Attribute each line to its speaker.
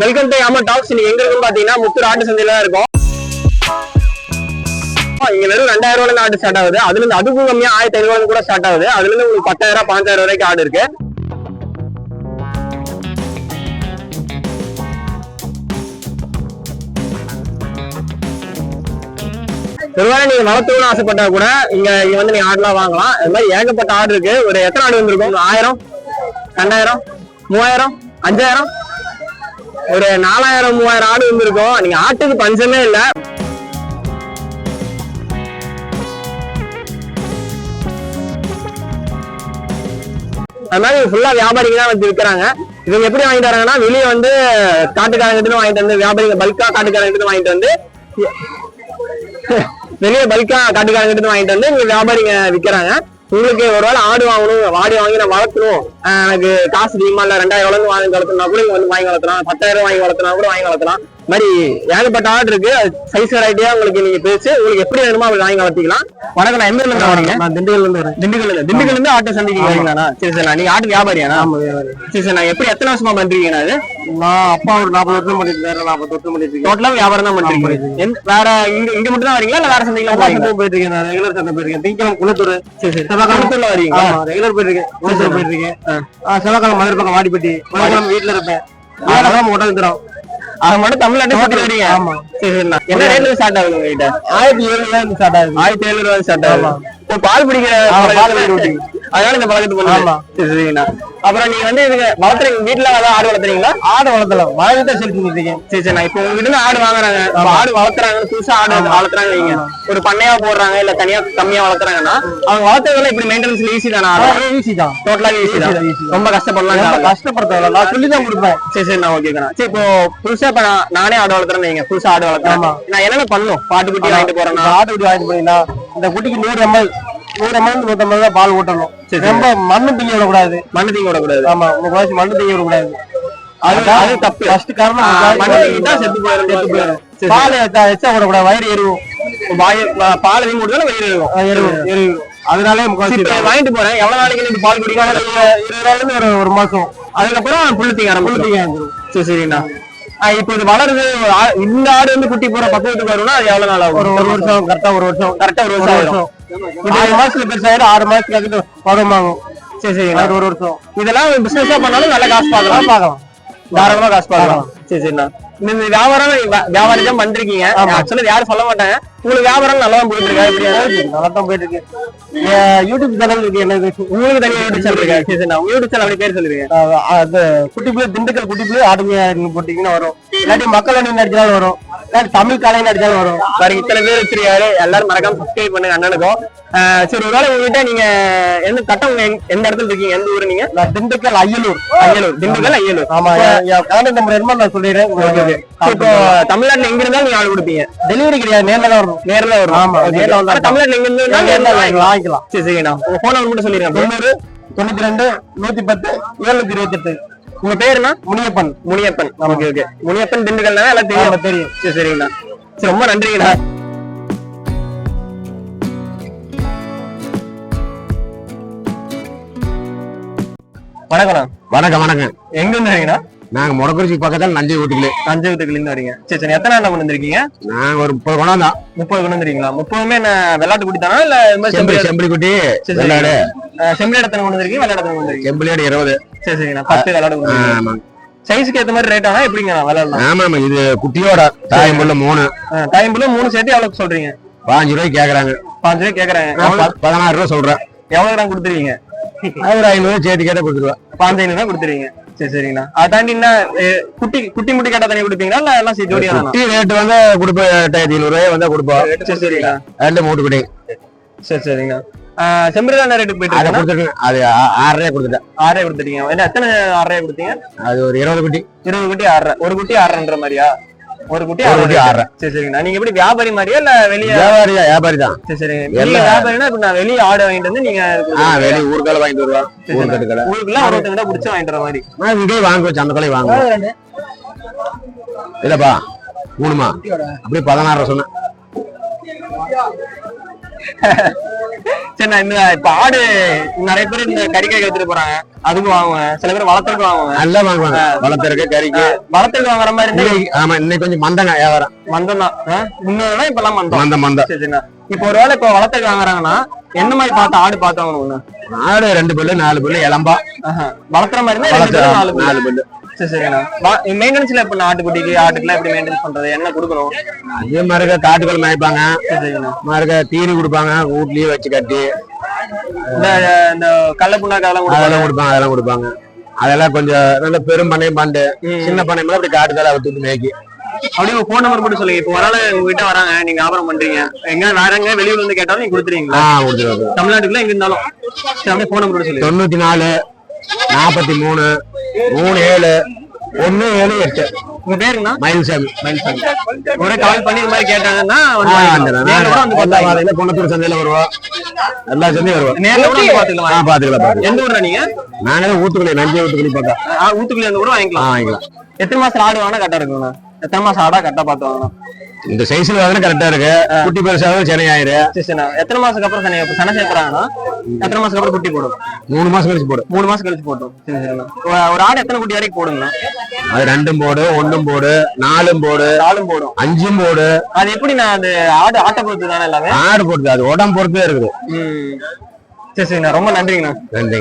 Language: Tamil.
Speaker 1: வெல்கம் டு யாமா டாக்ஸ் நீங்க எங்க இருக்கும் பாத்தீங்கன்னா முத்தூர் ஆட்டு சந்தையில தான் இருக்கும். இங்க வெறும் ரெண்டாயிரம் ரூபாய் ஆடு ஸ்டார்ட் ஆகுது. அதுல இருந்து அதுக்கும் கம்மியா ஆயிரத்தி ஐநூறு கூட ஸ்டார்ட் ஆகுது. அதுல இருந்து உங்களுக்கு பத்தாயிரம் பாஞ்சாயிரம் வரைக்கும் ஆடு இருக்கு. ஒருவேளை நீங்க வளர்த்தணும்னு ஆசைப்பட்டா கூட இங்க இங்க வந்து நீங்க ஆடுலாம் வாங்கலாம். அது மாதிரி ஏகப்பட்ட ஆடு இருக்கு. ஒரு எத்தனை ஆடு வந்திருக்கும்? ஆயிரம் ரெண்டாயிரம் மூவாயிரம் அஞ்சாயிரம்? ஒரு நாலாயிரம் மூவாயிரம் ஆடு வந்திருக்கும். நீங்க ஆட்டுக்கு பஞ்சமே இல்ல. அது மாதிரி ஃபுல்லா வியாபாரிங்க தான் வந்து விற்கிறாங்க. இவங்க எப்படி வாங்கிட்டு வராங்கன்னா வெளியே வந்து காட்டுக்காரங்கிட்ட வாங்கிட்டு வந்து வியாபாரிங்க பல்கா காட்டுக்காரங்கிட்ட வாங்கிட்டு வந்து வெளியே பல்கா காட்டுக்காரங்கிட்ட வாங்கிட்டு வந்து இங்க வியாபாரிங்க விற்கிறாங்க. உங்களுக்கு ஒரு வேளை ஆடு வாங்கணும் ஆடு வாங்கி நான் வளர்த்தணும் எனக்கு காசு அதிகமா இல்ல ரெண்டாயிரம் வளர்ந்து வாங்கி வளர்த்தனா கூட இங்க வந்து வாங்கி வளர்த்தலாம். பத்தாயிரம் வாங்கி வளர்த்தனா கூட வாங்கி வளர்த்தலாம். மாதிரி ஏகப்பட்ட ஆடு இருக்கு. சைஸ் வெரைட்டியா உங்களுக்கு நீங்க பேசி உங்களுக்கு எப்படி வேணுமோ அப்படி வாங்கி வளர்த்திக்கலாம் வணக்கம் நான் எந்த இருந்து வரீங்க.
Speaker 2: நான் திண்டுக்கல்ல இருந்து வரேன்.
Speaker 1: திண்டுக்கல்ல இருந்து. திண்டுக்கல்ல இருந்து ஆட்டோ சந்தைக்கு வரீங்களா சரி சரி நீங்க ஆட்டு வியாபாரியாண்ணா? சரி சரி நான் எப்படி எத்தனை வருஷமா பண்றீங்க அது
Speaker 2: நான் அப்பா ஒரு நாற்பது வருஷம் பண்ணிட்டு வேற நாற்பது வருஷம் பண்ணிட்டு இருக்கேன்.
Speaker 1: டோட்டலா வியாபாரம் தான் பண்றீங்க வேற இங்க இங்க மட்டும் தான் வரீங்களா? இல்ல வேற சந்தைக்கு
Speaker 2: போயிட்டு இருக்கேன் நான் ரெகுலர் சந்தை போயிருக்கேன் திங்கக்கிழமை குளத்தூர்
Speaker 1: சரி சரி. குளத்தூர்ல வரீங்களா?
Speaker 2: ஆமா ரெகுலர் போயிட்டு இருக்கேன். குளத்தூர் ஆ, செவ்வாய்க்கிழமை மதுரை பக்கம் வாடிப்பட்டி. வீட்டுல இருப்பேன். உடல் தரும்.
Speaker 1: அது மட்டும் தமிழ்நாட்டை
Speaker 2: ஆமா.
Speaker 1: சரி சரிண்ணா என்ன ரேட்ல ஸ்டார்ட் ஆகுது உங்ககிட்ட?
Speaker 2: ஆயிரத்தி ஏழுல இருந்து ஸ்டார்ட் ஆகுது.
Speaker 1: ஆயிரத்தி எழுநூறு ரூபாய் ஸ்டார்ட் ஆகுது. இப்போ பால் பிடிக்கிற
Speaker 2: பால் பிடிக்கிற.
Speaker 1: அதனால இந்த பழக்கத்துக்கு சரிங்கண்ணா அப்புறம் நீங்க வந்து இதுக்கு வளர்த்துறீங்க வீட்டுல ஏதாவது ஆடு வளர்த்துறீங்களா?
Speaker 2: ஆடு வளர்த்தல. வளர்த்து தான் செலுத்தி இருக்கேன்
Speaker 1: சரி சரி. இப்போ உங்ககிட்ட இருந்து ஆடு வாங்குறாங்க. ஆடு வளர்த்துறாங்க புதுசா ஆடு வளர்த்துறாங்க வைங்க ஒரு பண்ணையா போடுறாங்க இல்ல தனியா கம்மியா வளர்த்துறாங்கன்னா அவங்க வளர்த்ததெல்லாம் இப்படி மெயின்டெனன்ஸ் ஈஸி தானே? ஆடு
Speaker 2: ஈஸி தான்.
Speaker 1: டோட்டலா ஈஸி தான். ரொம்ப கஷ்டப்படலாம்
Speaker 2: கஷ்டப்படுத்த நான் சொல்லி தான் கொடுப்பேன்.
Speaker 1: சரி சரி. நான் ஓகேண்ணா சரி இப்போ புதுசா இப்ப நான் ஆடு வளர்த்துறேன் நீங்க புதுசா ஆடு வளர்த்துறேன். நான் என்னென்ன பண்ணணும் பாட்டு குட்டி வாங்கிட்டு போறேன்னா?
Speaker 2: இந்த ஆட்டு குட்டி வாங்கிட்டு போனீங்கன்னா இந்த குட்டிக்கு நூறு எம்எல் நூறு எம்எல் நூத்தம்பது தான் பால் ஊட்டணும்.
Speaker 1: சரி.
Speaker 2: ரொம்ப மண்ணு திங்க விடக்கூடாது.
Speaker 1: மண்ணு தீங்க விடக்கூடாது.
Speaker 2: ஆமா உங்க வயசு மண்ணு திங்க விடக்கூடாது.
Speaker 1: அது அது தப்பு.
Speaker 2: ஃபர்ஸ்ட் காரணம்.
Speaker 1: செத்து போயிரும்
Speaker 2: செத்து போயிரும்.
Speaker 1: சரி,
Speaker 2: பால் எச்சா விடக்கூடாது. வயிறு எருவும்
Speaker 1: வாய் பால் அதிகம் கொடுத்தா வயிறு
Speaker 2: எருவும் எருவும் அதனாலே முக்கால்வாசி
Speaker 1: வாங்கிட்டு போறேன். எவ்வளவு நாளைக்கு நீங்க பால் குடிக்கலாம்
Speaker 2: இருபது நாள்ல இருந்து ஒரு ஒரு மாசம்.
Speaker 1: அதுக்கப்புறம் புல்லு தீங்க
Speaker 2: புல்லு திங்க.
Speaker 1: சரி சரிண்ணா. இப்போ இது வளருது. இந்த ஆடு வந்து குட்டி போற பக்குவத்துக்கு வரும்னா அது எவ்வளவு நாள் ஆகும்?
Speaker 2: ஒரு ஒரு வருஷம் கரெக்டா ஒரு வருஷம்.
Speaker 1: கரெக்டா ஒரு
Speaker 2: ஒரு
Speaker 1: வருஷம்.
Speaker 2: ஆறு மாசத்துல பெருசாயிரும் ஆறு மாசத்துக்கு அதுக்கு பருவமாகும்
Speaker 1: சரி சரிண்ணா
Speaker 2: அது ஒரு வருஷம்.
Speaker 1: இதெல்லாம் பிசினஸா பண்ணாலும் நல்ல காசு பார்க்கலாம்.
Speaker 2: பார்க்கலாம்.
Speaker 1: தாராளமா காசு பார்க்கலாம். சரி சரிண்ணா இந்த வியாபாரம் வியாபாரம் தான் பண்றீங்க. ஆக்சுவலா யாரும் சொல்ல மாட்டாங்க உங்களுக்கு வியாபாரம் நல்லா தான் போயிட்டு இருக்கா
Speaker 2: நல்லா தான் போயிட்டு இருக்கு யூடியூப் சேனல் இருக்கு. என்னது?
Speaker 1: உங்களுக்கு தனியா யூடியூப் சேனல் இருக்கா? சரி சரி உங்க யூடியூப் சேனல் அப்படி பேர் சொல்லுவீங்க
Speaker 2: அஹ் அது குட்டி புள்ளி திண்டுக்கல் குட்டி புள்ளி ஆடுமையா போட்டீங்கன்னா வரும். இல்லாட்டி மக்கள் அணி நடிச்சாலும் வரும். தமிழ் கலை நடிச்சாலும் வரும்.
Speaker 1: பாருங்க இத்தனை பேர் வச்சிருக்காரு. எல்லாரும் மறக்காம சப்ஸ்கிரைப் பண்ணுங்க அண்ணனுக்கும் சரி ஒருவேளை உங்ககிட்ட நீங்க எந்த கட்டம் எந்த இடத்துல இருக்கீங்க? எந்த ஊரு நீங்க?
Speaker 2: நான் திண்டுக்கல் ஐயலூர்
Speaker 1: அய்யலூர் திண்டுக்கல் அய்யலூர்.
Speaker 2: ஆமா கான்டாக்ட் நம்பர் என்னமோ நான் சொல்லிடுறேன்.
Speaker 1: இப்போ தமிழ்நாட்டுல எங்க இருந்தாலும் நீங்க ஆள் கொடுப்பீங்க.
Speaker 2: டெலிவரி கிடையாது. நேர்ல தான் வரும்.
Speaker 1: நேர்ல வரும்.
Speaker 2: ஆமா. நேர்ல வந்தா
Speaker 1: தமிழ்நாட்டுல எங்க இருந்து
Speaker 2: நேர்ல
Speaker 1: நேர்ல
Speaker 2: வாங்கிக்கலாம். வாங்கிக்கலாம்.
Speaker 1: சரி சரிண்ணா உங்க போன் நம்பர் மட்டும்
Speaker 2: தொண்ணூறு தொண்ணூத்தி ரெண்டு நூத்தி பத்து ஏழுநூத்தி இருபத்தி எட்டு
Speaker 1: உங்க பேருனா
Speaker 2: முனியப்பன்
Speaker 1: முனியப்பன். Okay okay. முனியப்பன் திண்டுக்கல்னா எல்லாம் தெரியும்.
Speaker 2: தெரியும்.
Speaker 1: சரி சரிங்கண்ணா. சரி ரொம்ப நன்றிங்கண்ணா. வணக்கம்ண்ணா.
Speaker 3: வணக்கம் வணக்கம்.
Speaker 1: எங்க இருந்து வரீங்கண்ணா
Speaker 3: நாங்க முடக்குறிச்சி பக்கத்துல நஞ்சை வீட்டுக்குள்ளே.
Speaker 1: தஞ்சாவூர்ல இருந்து வரீங்க. சரி சரி. எத்தனை அண்ணா கொண்டு வந்திருக்கீங்க?
Speaker 3: நாங்க ஒரு முப்பது குணம் தான்
Speaker 1: முப்பது கொண்டு வந்திருக்கீங்களா? முப்பதுமே என்ன வெள்ளாட்டு குட்டி தானா இல்ல
Speaker 3: செம்பி
Speaker 1: செம்பரி
Speaker 3: குட்டி
Speaker 1: அஹ் செம்பரி இடத்துல கொண்டு வந்திருக்கீங்க? வெள்ளாடு கொண்டு வந்திருக்கீங்க?
Speaker 3: இருபது.
Speaker 1: சரி சரிங்கண்ணா பத்து கொண்டு
Speaker 3: ஆமா.
Speaker 1: சைஸ்க்கு ஏத்த மாதிரி ரேட் ஆனா எப்படிங்கண்ணா வெள்ளாடலாம்
Speaker 3: ஆமா ஆமா. இது குட்டியோட தாயம் புள்ள மூணு.
Speaker 1: டைம் புள்ள மூணு சேர்த்து எவ்வளவு சொல்றீங்க?
Speaker 3: பாஞ்சு ரூபாய்க்கு கேக்குறாங்க.
Speaker 1: பாஞ்சு ரூபாய் கேக்குறாங்க.
Speaker 3: நான் பதினாறு ரூபா சொல்றேன்.
Speaker 1: எவ்வளவு கிராம் கொடுத்துருவீங்க
Speaker 3: ஒரு ஐநூறு சேர்த்து கேட்டா கொடுத்துருவேன்.
Speaker 1: பாஞ்சு ஐநூறு கொடுத்துருவீங்க சரி சரிங்கண்ணா. அதை தாண்டி என்ன குட்டி குட்டி முட்டி கேட்டா தனியா கொடுப்பீங்களா? இல்ல எல்லாம் சேர்த்து ஜோடியா
Speaker 3: குட்டி ரேட் வந்து கொடுப்போம் எட்டாயிரத்தி ஐநூறு ரூபாய் வந்தா கொடுப்போம்
Speaker 1: சரி சரிங்கண்ணா.
Speaker 3: ரெண்டு மூட்டு குட்டி.
Speaker 1: சரி சரிங்கண்ணா. அஹ், செம்பரி என்ன ரேட்டுக்கு போயிட்டு
Speaker 3: அதை அது ஆ- ஆறு ரூபாய் கொடுத்துட்டேன்.
Speaker 1: ஆறரை கொடுத்துட்டீங்க. என்ன எத்தனை ஆறரை கொடுத்தீங்க?
Speaker 3: அது ஒரு இருபது குட்டி.
Speaker 1: இருபது குட்டி ஆறரை. ஒரு குட்டி ஆறரைன்ற மாதிரியா? ஒரு குட்டி
Speaker 3: ஒரு குட்டி
Speaker 1: ஆறரை. சரி சரிங்கண்ணா. நீங்க எப்படி வியாபாரி மாதிரியா இல்ல வெளிய
Speaker 3: வியாபாரி வியாபாரி தான்.
Speaker 1: சரி சரிங்க நீங்க வியாபாரினா இப்ப நான் வெளிய ஆடு வாங்கிட்டு வந்து நீங்க
Speaker 3: ஆ வெளியே ஊருக்கால வாங்கிட்டு வருவான்
Speaker 1: சரி,
Speaker 3: ஊர் கட்டுக்கடை
Speaker 1: ஊருக்குள்ள ஒருத்தங்கிட்ட புடிச்சு வாங்கிட்டு மாதிரி.
Speaker 3: நான் இங்கேயே வாங்குவோம் சந்தக்கலை வாங்குவோம் இல்லப்பா மூணுமா? அப்படியே பதினாறு சொன்னேன்.
Speaker 1: சரி நான் இந்த இப்ப ஆடு நிறைய பேர் இந்த கறிக்காய் எடுத்துட்டு போறாங்க. அதுக்கு வாங்குவாங்க சில பேர் வளர்த்துக்கு வாங்குவாங்க
Speaker 3: நல்லா வாங்குவாங்க. வளர்த்துருக்கு கறிக்கு.
Speaker 1: வளர்த்துக்கு வாங்குற மாதிரி இருந்தா
Speaker 3: ஆமா இன்னைக்கு கொஞ்சம் மந்தங்க வியாபாரம்.
Speaker 1: மந்தம் தான். முன்னோட இப்ப எல்லாம் மந்தம்.
Speaker 3: மந்த மந்த.
Speaker 1: சரி சரிண்ணா. இப்போ ஒருவேளை இப்போ வளர்த்துக்கு வாங்குறாங்கன்னா என்ன மாதிரி பார்த்து ஆடு பார்த்து வாங்கணும்
Speaker 3: ஆடு ரெண்டு பல்லு நாலு பல்லு இளம்பா
Speaker 1: வளர்த்துற மாதிரி நாலு
Speaker 3: பல்லு.
Speaker 1: சரி சரிண்ணா. மெயின்டெனன்ஸ்ல இப்ப ஆட்டுக்குட்டிக்கு ஆட்டுக்குலாம் எப்படி மெயின்டெனன்ஸ் பண்றது? என்ன கொடுக்கணும்?
Speaker 3: அதே மாதிரி காட்டுக்குள்ள மேய்ப்பாங்க. மாதிரி தீனி கொடுப்பாங்க. வீட்லயே வச்சு கட்டி.
Speaker 1: இந்த கடல புண்ணாக்கு அதெல்லாம்
Speaker 3: அதெல்லாம் கொடுப்பாங்க அதெல்லாம் கொடுப்பாங்க. அதெல்லாம் கொஞ்சம் நல்ல பெரும் பண்ணையும் பாண்டு. சின்ன பண்ணையும் அப்படி காட்டுக்கால விட்டு மேய்க்கி.
Speaker 1: அப்படியே உங்க ஃபோன் நம்பர் மட்டும் சொல்லுங்க. இப்போ ஒரு ஆள் உங்ககிட்ட வராங்க நீங்க வியாபாரம் பண்றீங்க. எங்க வேற எங்க வெளியூர்ல இருந்து கேட்டாலும் நீங்க கொடுத்துருவீங்களா?
Speaker 3: ஆ கொடுத்துருவாங்க.
Speaker 1: தமிழ்நாட்டுக்குள்ள எங்க இருந்தாலும். அப்படியே ஃபோன் நம்பர் சொல்லுங்க.
Speaker 3: தொண்ணூத்தி நாலு நாற்பத்தி மூணு மூணு ஏழு. ஒண்ணு ஏழு எட்டு
Speaker 1: உங்க பேருங்கண்ணா?
Speaker 3: மயில்சாமி
Speaker 1: ஒரே கால் பண்ணி இது மாதிரி கேட்டாங்கன்னா
Speaker 3: குணத்தூர் சந்தையில வருவோம் எல்லா சந்தையும் வருவோம்
Speaker 1: நேர்ல கூட பாத்துக்கலாம்
Speaker 3: பாத்துக்கலாம்
Speaker 1: எந்த ஊர்ல நீங்க?
Speaker 3: நாங்களே ஊத்துக்குழி நஞ்சை பக்கம்
Speaker 1: ஆ, ஊத்துக்குள்ள கூட வாங்கிக்கலாம்.
Speaker 3: வாங்கிக்கலாம்.
Speaker 1: எத்தனை மாசம் ஆடு வாங்கினா கரெக்டா இருக்குங்கண்ணா? எத்தனை மாசம் ஆடா கரெக்டா வாங்கணும்
Speaker 3: இந்த சைஸ்ல வந்து கரெக்டா இருக்கு. குட்டி பெருசாக சென்னை ஆயிரு.
Speaker 1: எத்தனை மாசத்துக்கு அப்புறம் சனை சனை சேர்க்கறாங்கன்னா எத்தனை மாசத்துக்கு அப்புறம் குட்டி போடும்?
Speaker 3: மூணு மாசம் கழிச்சு போடு
Speaker 1: மூணு மாசம் கழிச்சு சரிண்ணா ஒரு- ஆடு எத்தனை குட்டி வரைக்கும் போடுங்கண்ணா
Speaker 3: அது ரெண்டும் போடு ஒண்ணும் போடு நாலும் போடு
Speaker 1: நாலும் போடும்.
Speaker 3: அஞ்சும் போடு.
Speaker 1: அது எப்படி நான் அது ஆடு ஆட்டை பொறுத்து தானே எல்லாமே?
Speaker 3: ஆடு பொறுத்து அது உடம்பு பொறுத்தே இருக்குது.
Speaker 1: சரி சரிண்ணா ரொம்ப நன்றிங்கண்ணா.
Speaker 3: நன்றி